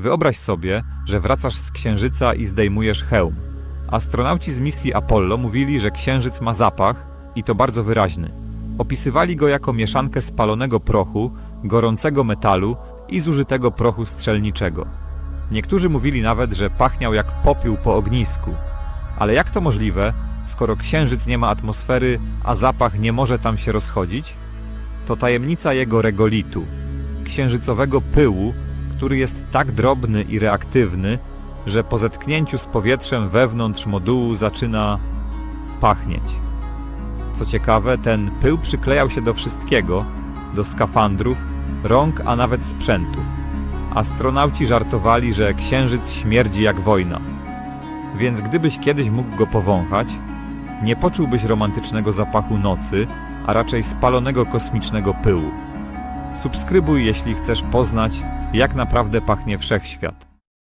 Wyobraź sobie, że wracasz z Księżyca i zdejmujesz hełm. Astronauci z misji Apollo mówili, że Księżyc ma zapach i to bardzo wyraźny. Opisywali go jako mieszankę spalonego prochu, gorącego metalu i zużytego prochu strzelniczego. Niektórzy mówili nawet, że pachniał jak popiół po ognisku. Ale jak to możliwe, skoro Księżyc nie ma atmosfery, a zapach nie może tam się rozchodzić? To tajemnica jego regolitu, księżycowego pyłu, który jest tak drobny i reaktywny, że po zetknięciu z powietrzem wewnątrz modułu zaczyna pachnieć. Co ciekawe, ten pył przyklejał się do wszystkiego, do skafandrów, rąk, a nawet sprzętu. Astronauci żartowali, że księżyc śmierdzi jak wojna. Więc gdybyś kiedyś mógł go powąchać, nie poczułbyś romantycznego zapachu nocy, a raczej spalonego kosmicznego pyłu. Subskrybuj, jeśli chcesz poznać, jak naprawdę pachnie wszechświat.